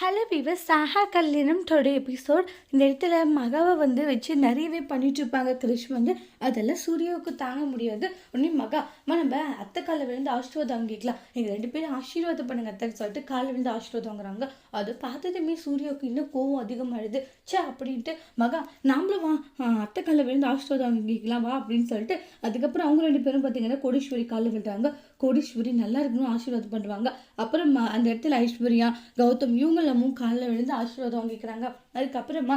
Hello viewer Saha கல்யாணம் டோட episode. இந்த இடத்துல மகாவை வந்து வச்சு நிறையவே பண்ணிட்டு இருப்பாங்க. கிருஷ் வந்து அதெல்லாம் சூர்யாவுக்கு தாங்க முடியாது. உடனே மகா அம்மா நம்ம அத்தை காலில் விழுந்து ஆசீர்வாதம் வாங்கிக்கலாம். எங்கள் ரெண்டு பேரும் ஆசீர்வாதம் பண்ணுங்க அத்தைன்னு சொல்லிட்டு காலில் விழுந்து ஆசீர்வாதம் வாங்குறாங்க. அதை பார்த்ததுமே சூர்யாவுக்கு இன்னும் கோவம் அதிகமாகிடுது சே அப்படின்ட்டு மகா நாமளும் வா அத்தை காலில் விழுந்து ஆசீர்வாதம் வாங்கிக்கலாம் வா அப்படின்னு சொல்லிட்டு அதுக்கப்புறம் அவங்க ரெண்டு பேரும் பார்த்தீங்கன்னா கோடீஸ்வரி காலில் விழுறாங்க. கோடீஸ்வரி நல்லா இருக்கணும் ஆசீர்வாதம் பண்ணுவாங்க. அப்புறம் ம- அந்த இடத்துல ஐஸ்வர்யா கௌதம் இவங்க இவங்களமும் காலில் விழுந்து ஆசீர்வாதம் வாங்கிக்கிறாங்க. அதுக்கப்புறமா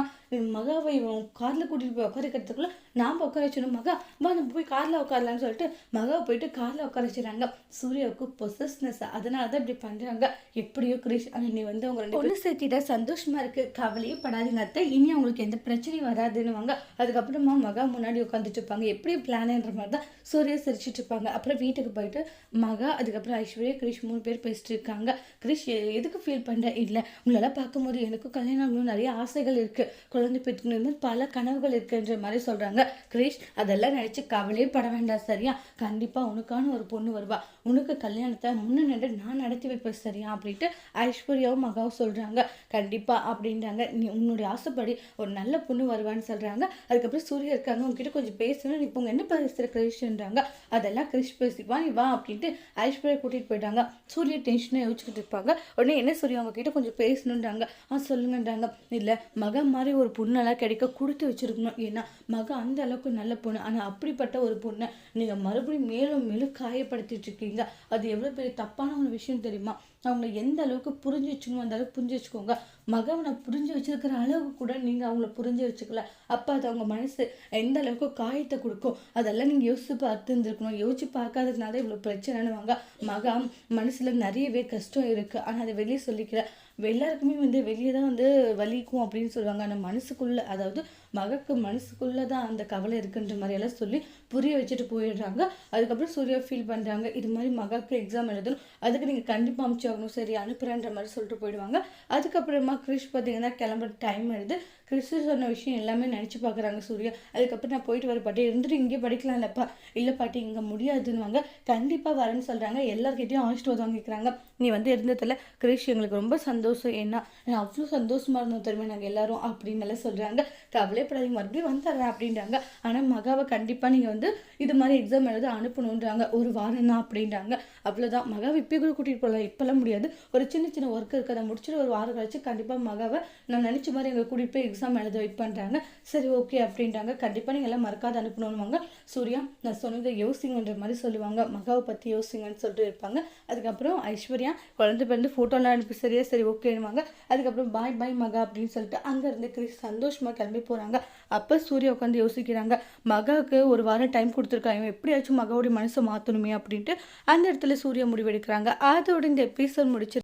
மகாவை காரில் கூட்டிகிட்டு போய் உட்கார வைக்கிறதுக்குள்ள நாம் உட்கார வச்சிடணும். மகா வா நம்ம போய் காரில் உட்காரலாம்னு சொல்லிட்டு மகாவை போயிட்டு காரில் உட்கார வச்சுறாங்க சூர்யாவுக்கு பொசஸ்னஸ் அதனால தான் இப்படி பண்ணுறாங்க எப்படியோ கிரிஷ் நீ வந்து அவங்க பொண்ணு சேர்த்திட்ட சந்தோஷமா இருக்கு. கவலையே படாதீங்க அத்தை. இனி அவங்களுக்கு எந்த பிரச்சனையும் வராதுன்னுவாங்க. அதுக்கப்புறமா மகா முன்னாடி உட்காந்துட்டு இருப்பாங்க. எப்படி பிளான்ன்ற மாதிரி தான் சூர்யா சிரிச்சிட்டு இருப்பாங்க. அப்புறம் வீட்டுக்கு போயிட்டு மகா அதுக்கப்புறம் ஐஸ்வர்யா கிரிஷ் மூணு பேர் பேசிட்டு இருக்காங்க. கிரிஷ் எதுக்கு ஃபீல் பண்ணுற இல்லை உங்களெல்லாம் பார்க்கும்போது எனக்கும் கல்யாணம் ஆகணும் நிறைய ஆசைகள் இருக்குது குழந்தை பெற்றுக்கணும். பல கனவுகள் இருக்குன்ற மாதிரி சொல்கிறாங்க கிரீஷ் அதெல்லாம் நினச்சி கவலையே பட வேண்டாம் சரியா? கண்டிப்பாக உனக்கான ஒரு பொண்ணு வருவா. உனக்கு கல்யாணத்தை முன்ன நின்று நான் நடத்தி வைப்பேன் சரியா? அப்படின்ட்டு ஐஸ்வர்யாவும் மகாவும் சொல்கிறாங்க கண்டிப்பாக அப்படின்றாங்க. நீ உன்னுடைய ஆசைப்படி ஒரு நல்ல பொண்ணு வருவான்னு சொல்கிறாங்க அதுக்கப்புறம் சூர்யா இருக்காங்க. உங்ககிட்ட கொஞ்சம் பேசணும் இப்போ உங்கள் என்ன பேசுற கிரிஷ்ன்றாங்க. அதெல்லாம் கிரிஷ் பேசிப்பா நீ வா அப்படின்ட்டு ஐஸ்வர்யா கூட்டிகிட்டு போயிட்டாங்க. சூரிய டென்ஷனாக யோசிச்சுட்டு இருப்பாங்க. உடனே என்ன சூர்யா அவங்க கொஞ்சம் கொஞ்சம் பேசணுன்றாங்க ஆ சொல்லுங்கன்றாங்க. இல்லை மக மாதிரி ஒரு பொண்ணெல்லாம் கிடைக்க கொடுத்து வச்சிருக்கணும். ஏன்னா மக அந்த அளவுக்கு நல்ல பொண்ணு. ஆனால் அப்படிப்பட்ட ஒரு பொண்ணை நீங்கள் மறுபடியும் மேலும் மேலும் காயப்படுத்திட்டு இருக்கீங்க. அது எவ்வளோ பெரிய தப்பான ஒரு விஷயம் தெரியுமா? அவங்கள எந்த அளவுக்கு புரிஞ்சு வச்சுக்கணும் அந்த அளவுக்கு புரிஞ்சு வச்சுக்கோங்க. மகவனை புரிஞ்சு வச்சுருக்கிற அளவுக்கு கூட நீங்கள் அவங்கள புரிஞ்சு வச்சுக்கல. அப்போ அது அவங்க மனசு எந்த அளவுக்கு காயத்தை கொடுக்கும்? அதெல்லாம் நீங்கள் யோசிச்சு பார்த்து இருந்திருக்கணும். யோசிச்சு பார்க்காததுனால இவ்வளோ பிரச்சனைன்னு வாங்க மனசில் நிறையவே கஷ்டம் இருக்குது ஆனால் அதை வெளியே சொல்லிக்கிற எல்லாருக்குமே வந்து வெளியே தான் வந்து வலிக்கும் அப்படின்னு சொல்லுவாங்க. ஆனால் மனசுக்குள்ளே அதாவது மகக்கு மனசுக்குள்ளே தான் அந்த கவலை இருக்குன்ற மாதிரியெல்லாம் சொல்லி புரிய வச்சுட்டு போயிடுறாங்க. அதுக்கப்புறம் சூர்யா ஃபீல் பண்ணுறாங்க இது மாதிரி மகாக்கு எக்ஸாம் எழுதணும். அதுக்கு நீங்கள் கண்டிப்பாக அனுப்பிச்சு ஆகணும் சரி அனுப்புறேன்ற மாதிரி சொல்லிட்டு போயிடுவாங்க. அதுக்கப்புறமா கிறிஷ் பார்த்தீங்கன்னா கிளம்புற டைம் எடுத்து கிறிஸ்து சொன்ன விஷயம் எல்லாமே நினச்சி பார்க்குறாங்க சூர்யா. அதுக்கப்புறம் நான் போயிட்டு வர பாட்டி இருந்துட்டு இங்கே படிக்கலாம் இல்லைப்பா இல்லை பாட்டி இங்கே முடியாதுன்னுவாங்க. கண்டிப்பாக வரேன்னு சொல்கிறாங்க எல்லாருக்கிட்டையும் ஆசீர்வாதம் வாங்கிக்கிறாங்க. நீ வந்து இருந்ததில் கிரிஷ் எங்களுக்கு ரொம்ப சந்தோஷம். ஏன்னா நான் அவ்வளோ சந்தோஷமாக இருந்தோம் தெரியுமா? நாங்கள் எல்லாரும் அப்படின்னு எல்லாம் சொல்கிறாங்க கவலைப்படாதீங்க. மறுபடியும் வந்துடுறேன் அப்படின்றாங்க. ஆனால் மகாவை கண்டிப்பாக நீங்கள் வந்து இது மாதிரி எக்ஸாம் எழுத அனுப்பணுன்றாங்க. ஒரு வாரம் தான் அப்படின்றாங்க. அவ்வளோதான் மகாவை இப்போ கூட கூட்டிகிட்டு போகலாம். இப்போல்லாம் முடியாது. ஒரு சின்ன சின்ன ஒர்க் இருக்குது அதை முடிச்சுட்டு ஒரு வாரம் கழிச்சு கண்டிப்பாக மகாவை நான் நினச்ச மாதிரி எங்கள் கூட்டிகிட்டு போய் எக்ஸாம் எழுத வெயிட் பண்ணுறாங்க சரி ஓகே அப்படின்றாங்க. கண்டிப்பாக நீங்கள் எல்லாம் மறக்காத அனுப்பணும்னுவாங்க. சூர்யா நான் சொன்னதை யோசிங்கன்ற மாதிரி சொல்லுவாங்க. மகாவை பற்றி யோசிங்கன்னு சொல்லிட்டு இருப்பாங்க. அதுக்கப்புறம் ஐஸ்வர்யா குழந்தை பிறந்து ஃபோட்டோலாம் அனுப்பி சரியா சரி ஓகேன்னுவாங்க அதுக்கப்புறம் பாய் பாய் மகா அப்படின்னு சொல்லிட்டு அங்கேருந்து கிறிஸ் சந்தோஷமாக கிளம்பி போகிறாங்க அப்போ சூர்யா உட்காந்து யோசிக்கிறாங்க. மகாவுக்கு ஒரு வாரம் டைம் கொடுத்துருக்காங்க எப்படியாச்சும் மகாவுடைய மனசை மாற்றணுமே அப்படின்ட்டு அந்த இடத்துல சூர்யா முடிவெடுக்கிறாங்க. அதோட இந்த எபிசோட் முடிச்சு